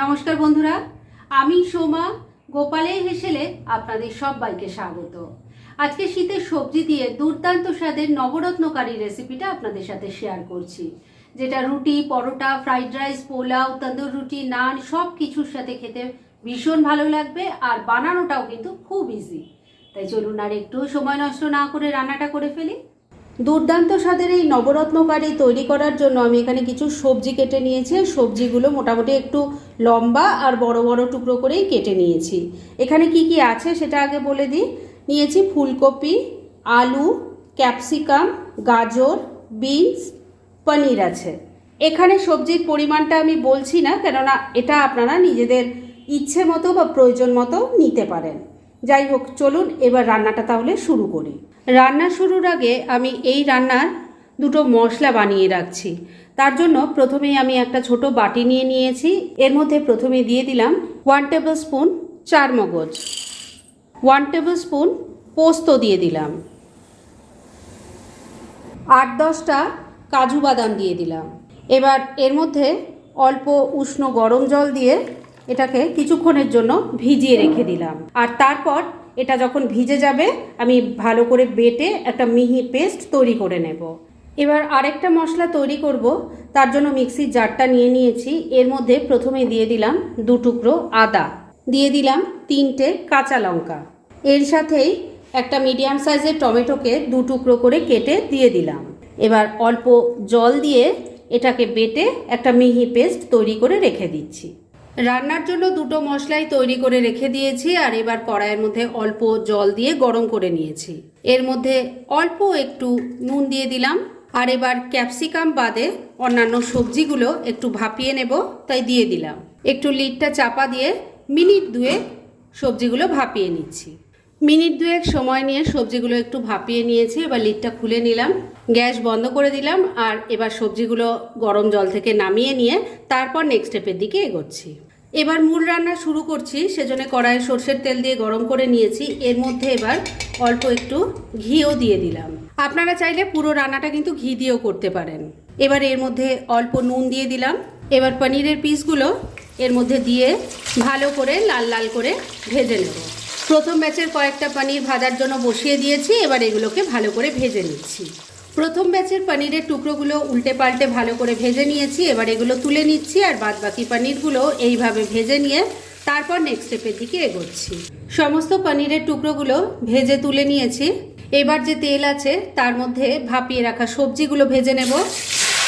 নমস্কার বন্ধুরা, আমি সোমা, গোপালে হেসেলে আপনাদের সবাইকে স্বাগত। আজকে শীতের সবজি দিয়ে দুর্দান্ত স্বাদের নবরত্নকারী রেসিপিটা আপনাদের সাথে শেয়ার করছি। যেটা রুটি, পরোটা ফ্রাইড রাইস পোলাও, তন্দুর রুটি, নান সব কিছুর সাথে খেতে ভীষণ ভালো লাগবে আর বানানোটাও কিন্তু খুব ইজি তাই চলুন আর একটু সময় নষ্ট না করে রান্নাটা করে ফেলি। দুর্দান্ত স্বাদের এই নবরত্নকারী তৈরি করার জন্য আমি এখানে কিছু সবজি কেটে নিয়েছি। সবজিগুলো মোটামুটি একটু লম্বা আর বড় বড় টুকরো করেই কেটে নিয়েছি। এখানে কি কি আছে সেটা আগে বলে দিই। নিয়েছি ফুলকপি, আলু, ক্যাপসিকাম, গাজর, বিনস, পনির আছে। এখানে সবজির পরিমাণটা আমি বলছি না, কেননা এটা আপনারা নিজেদের ইচ্ছে মতো বা প্রয়োজন মতো নিতে পারেন। যাই হোক, চলুন এবার রান্নাটা তাহলে শুরু করি। রান্না শুরুর আগে আমি এই রান্নার দুটো মশলা বানিয়ে রাখছি। তার জন্য প্রথমেই আমি একটা ছোট বাটি নিয়ে নিয়েছি। এর মধ্যে প্রথমে দিয়ে দিলাম ওয়ান টেবিল স্পুন চার মগজ। ওয়ান টেবিল স্পুন পোস্ত দিয়ে দিলাম। আট দশটা কাজু বাদাম দিয়ে দিলাম। এবার এর মধ্যে অল্প উষ্ণ গরম জল দিয়ে এটাকে কিছুক্ষণের জন্য ভিজিয়ে রেখে দিলাম। আর তারপর এটা যখন ভিজে যাবে, আমি ভালো করে বেটে একটা মিহি পেস্ট তৈরি করে নেব। এবার আরেকটা মশলা তৈরি করব, তার জন্য মিক্সির জারটা নিয়ে নিয়েছি। এর মধ্যে প্রথমে দিয়ে দিলাম দু টুকরো আদা। দিয়ে দিলাম তিনটে কাঁচা লঙ্কা। এর সাথেই একটা মিডিয়াম সাইজের টমেটোকে দু টুকরো করে কেটে দিয়ে দিলাম। এবার অল্প জল দিয়ে এটাকে বেটে একটা মিহি পেস্ট তৈরি করে রেখে দিচ্ছি। রান্নার জন্য দুটো মশলাই তৈরি করে রেখে দিয়েছি আর এবার কড়াইয়ের মধ্যে অল্প জল দিয়ে গরম করে নিয়েছি। এর মধ্যে অল্প একটু নুন দিয়ে দিলাম আর এবার ক্যাপসিকাম বাদে অন্যান্য সবজিগুলো একটু ভাপিয়ে নেব, তাই দিয়ে দিলাম। একটু লিডটা চাপা দিয়ে মিনিট দুয়েক সবজিগুলো ভাপিয়ে নিচ্ছি। মিনিট দুয়েক সময় নিয়ে সবজিগুলো একটু ভাপিয়ে নিয়েছি, এবার লিডটা খুলে নিলাম, গ্যাস বন্ধ করে দিলাম আর এবার সবজিগুলো গরম জল থেকে নামিয়ে নিয়ে তারপর নেক্সট স্টেপের দিকে এগোচ্ছি। এবার মূল রান্না শুরু করছি, সেজন্য কড়াইয়ে সর্ষের তেল দিয়ে গরম করে নিয়েছি। এর মধ্যে এবার অল্প একটু ঘিও দিয়ে দিলাম। আপনারা চাইলে পুরো রান্নাটা কিন্তু ঘি দিয়েও করতে পারেন। এবার এর মধ্যে অল্প নুন দিয়ে দিলাম। এবার পনিরের পিসগুলো এর মধ্যে দিয়ে ভালো করে লাল লাল করে ভেজে নেব। প্রথম ব্যাচের কয়েকটা পনির ভাজার জন্য বসিয়ে দিয়েছি, এবার এগুলোকে ভালো করে ভেজে নিচ্ছি। প্রথম ব্যাচের পনিরের টুকরোগুলো উল্টে পাল্টে ভালো করে ভেজে নিয়েছি, এবার এগুলো তুলে নিচ্ছি আর বাদ বাকি পনিরগুলো এইভাবে ভেজে নিয়ে তারপর নেক্সট স্টেপের দিকে এগোচ্ছি। সমস্ত পনিরের টুকরোগুলো ভেজে তুলে নিয়েছি। এবার যে তেল আছে, তার মধ্যে ভাপিয়ে রাখা সবজিগুলো ভেজে নেব।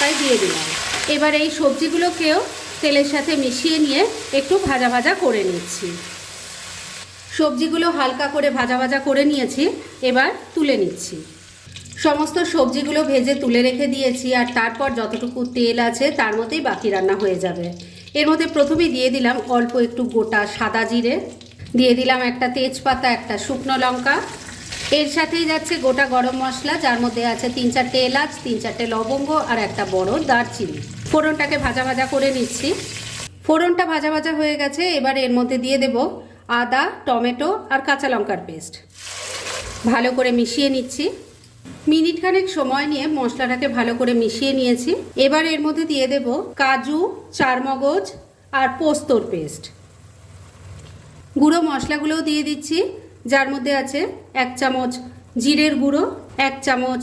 তাই দিয়ে দিলাম। এবার এই সবজিগুলোকেও তেলের সাথে মিশিয়ে নিয়ে একটু ভাজা ভাজা করে নিচ্ছি। সবজিগুলো হালকা করে ভাজা ভাজা করে নিয়েছি, এবার তুলে নিচ্ছি। সমস্ত সবজিগুলো ভেজে তুলে রেখে দিয়েছি আর তারপর যতটুকু তেল আছে তার মধ্যেই বাকি রান্না হয়ে যাবে। এর মধ্যে প্রথমেই দিয়ে দিলাম অল্প একটু গোটা সাদা জিরে। দিয়ে দিলাম একটা তেজপাতা, একটা শুকনো লঙ্কা। এর সাথেই যাচ্ছে গোটা গরম মশলা, যার মধ্যে আছে তিন চারটে এলাচ তিন চারটে লবঙ্গ আর একটা বড় দারচিনি। ফোড়নটাকে ভাজা ভাজা করে নিচ্ছি। ফোড়নটা ভাজা ভাজা হয়ে গেছে, এবার এর মধ্যে দিয়ে দেব আদা, টমেটো আর কাঁচা লঙ্কার পেস্ট। ভালো করে মিশিয়ে নিচ্ছি। মিনিট খানেক সময় নিয়ে মশলাটাকে ভালো করে মিশিয়ে নিয়েছি। এবার এর মধ্যে দিয়ে দেব কাজু, চারমগজ আর পোস্তর পেস্ট। গুঁড়ো মশলাগুলোও দিয়ে দিচ্ছি, যার মধ্যে আছে এক চামচ জিরের গুঁড়ো, এক চামচ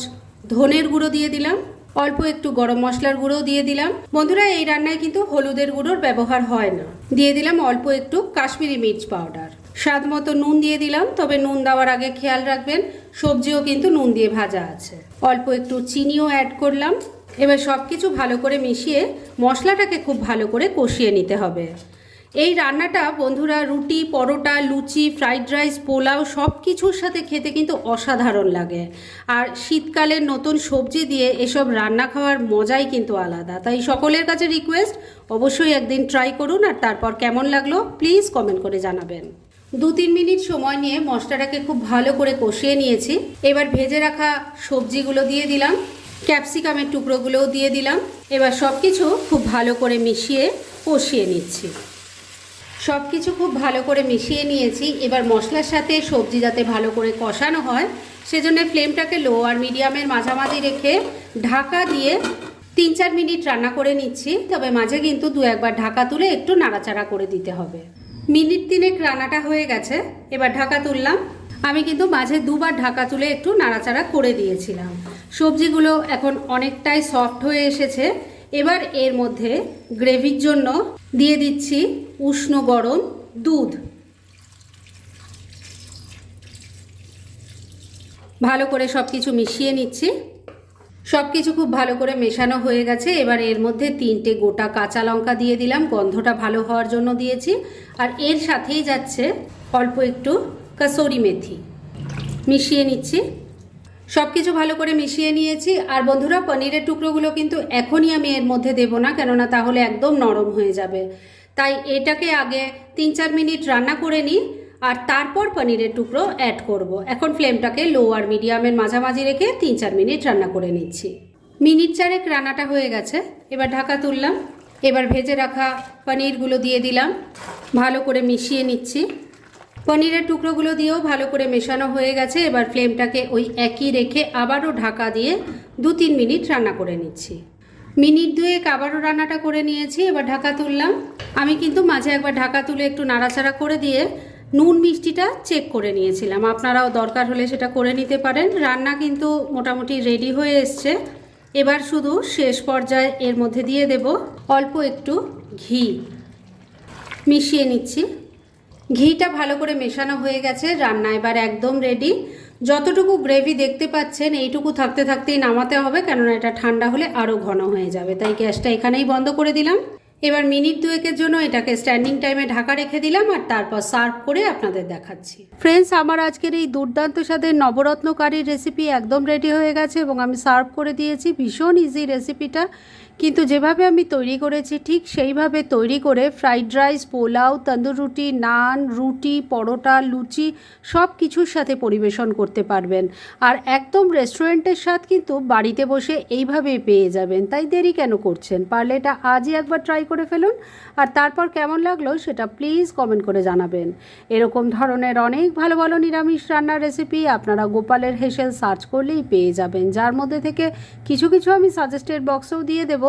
ধনের গুঁড়ো দিয়ে দিলাম, অল্প একটু গরম মশলার গুঁড়ো দিয়ে দিলাম। বন্ধুরা, এই রান্নায় কিন্তু হলুদের গুঁড়োর ব্যবহার হয় না। দিয়ে দিলাম অল্প একটু কাশ্মীরি মির্চ পাউডার। স্বাদ মতো নুন দিয়ে দিলাম, তবে নুন দেওয়ার আগে খেয়াল রাখবেন, সবজিও কিন্তু নুন দিয়ে ভাজা আছে। অল্প একটু চিনিও অ্যাড করলাম। এবার সব কিছু ভালো করে মিশিয়ে মশলাটাকে খুব ভালো করে কষিয়ে নিতে হবে। এই রান্নাটা বন্ধুরা রুটি, পরোটা, লুচি ফ্রাইড রাইস পোলাও সব কিছুর সাথে খেতে কিন্তু অসাধারণ লাগে। আর শীতকালের নতুন সবজি দিয়ে এসব রান্না খাওয়ার মজাই কিন্তু আলাদা। তাই সকলের কাছে রিকোয়েস্ট অবশ্যই একদিন ট্রাই করুন, আর তারপর কেমন লাগল প্লিজ কমেন্ট করে জানাবেন। দু তিন মিনিট সময় নিয়ে মশলাটাকে খুব ভালো করে কষিয়ে নিয়েছি। এবার ভেজে রাখা সবজিগুলো দিয়ে দিলাম ক্যাপসিকামের টুকরোগুলোও দিয়ে দিলাম। এবার সব কিছু খুব ভালো করে মিশিয়ে কষিয়ে নিচ্ছি। সব কিছু খুব ভালো করে মিশিয়ে নিয়েছি। এবার মশলার সাথে সবজি যাতে ভালো করে কষানো হয়, সেজন্য ফ্লেমটাকে লো আর মিডিয়ামের মাঝামাঝি রেখে ঢাকা দিয়ে তিন চার মিনিট রান্না করে নিচ্ছি। তবে মাঝে কিন্তু দু একবার ঢাকা তুলে একটু নাড়াচাড়া করে দিতে হবে। মিনিট তিনেক রান্নাটা হয়ে গেছে, এবার ঢাকা তুললাম। আমি কিন্তু মাঝে দুবার ঢাকা তুলে একটু নাড়াচাড়া করে দিয়েছিলাম। সবজিগুলো এখন অনেকটাই সফট হয়ে এসেছে। এবার এর মধ্যে গ্রেভির জন্য দিয়ে দিচ্ছি উষ্ণ গরম দুধ। ভালো করে সব কিছু মিশিয়ে নিচ্ছি। সব কিছু খুব ভালো করে মেশানো হয়ে গেছে। এবার এর মধ্যে তিনটে গোটা কাঁচা লঙ্কা দিয়ে দিলাম। গন্ধটা ভালো হওয়ার জন্য দিয়েছি। আর এর সাথেই যাচ্ছে অল্প একটু কাসরি মেথি। মিশিয়ে নিচ্ছি। সব কিছু ভালো করে মিশিয়ে নিয়েছি। আর বন্ধুরা, পনিরের টুকরোগুলো কিন্তু এখনই আমি এর মধ্যে দেবো না, কেননা তাহলে একদম নরম হয়ে যাবে। তাই এটাকে আগে তিন চার মিনিট রান্না করে নিই। আর তারপর পনিরের টুকরো অ্যাড করব। এখন ফ্লেমটাকে লো আর মিডিয়ামের মাঝামাঝি রেখে তিন চার মিনিট রান্না করে নিচ্ছি। মিনিট চারেক রান্নাটা হয়ে গেছে, এবার ঢাকা তুললাম। এবার ভেজে রাখা পনিরগুলো দিয়ে দিলাম। ভালো করে মিশিয়ে নিচ্ছি। পনিরের টুকরোগুলো দিয়েও ভালো করে মেশানো হয়ে গেছে, এবার ফ্লেমটাকে ওই একই রেখে আবারও ঢাকা দিয়ে দু তিন মিনিট রান্না করে নিচ্ছি। মিনিট দুয়েক আবারও রান্নাটা করে নিয়েছি, এবার ঢাকা তুললাম। আমি কিন্তু মাঝে একবার ঢাকা তুলে একটু নাড়াচাড়া করে দিয়ে নুন মিষ্টিটা চেক করে নিয়েছিলাম। আপনারাও দরকার হলে সেটা করে নিতে পারেন। রান্না কিন্তু মোটামুটি রেডি হয়ে এসছে। এবার শুধু শেষ পর্যায়ে এর মধ্যে দিয়ে দেব অল্প একটু ঘি। মিশিয়ে নিচ্ছি। ঘিটা ভালো করে মেশানো হয়ে গেছে। রান্না এবার একদম রেডি যতটুকু গ্রেভি দেখতে পাচ্ছেন, এইটুকু থাকতে থাকতেই নামাতে হবে, কেননা এটা ঠান্ডা হলে আরও ঘন হয়ে যাবে। তাই গ্যাসটা এখানেই বন্ধ করে দিলাম। এবার মিনিট দুয়েকের জন্য এটাকে স্ট্যান্ডিং টাইমে ঢাকা রেখে দিলাম আর তারপর সার্ভ করে আপনাদের দেখাচ্ছি। ফ্রেন্ডস আমার আজকের এই দুর্দান্ত স্বাদের নবরত্ন কারির রেসিপি একদম রেডি হয়ে গেছে এবং আমি সার্ভ করে দিয়েছি ভীষণ ইজি রেসিপিটা কিন্তু যেভাবে আমি তৈরি করেছি, ঠিক সেইভাবে তৈরি করে ফ্রাইড রাইস পোলাও, তন্দুর রুটি, নান, রুটি, পরোটা, লুচি সব কিছুর সাথে পরিবেশন করতে পারবেন। আর একদম রেস্টুরেন্টের স্বাদ কিন্তু বাড়িতে বসে এইভাবেই পেয়ে যাবেন। তাই দেরি কেন করছেন? পারলে এটা আজই একবার ট্রাই করে ফেলুন। আর তারপর কেমন লাগল সেটা প্লিজ কমেন্ট করে জানাবেন। এরকম ধরনের অনেক ভালো ভালো নিরামিষ রান্নার রেসিপি আপনারা গোপালের হেসেল সার্চ করলেই পেয়ে যাবেন। যার মধ্যে থেকে কিছু কিছু আমি সাজেস্টেড বক্সেও দিয়ে দেবো।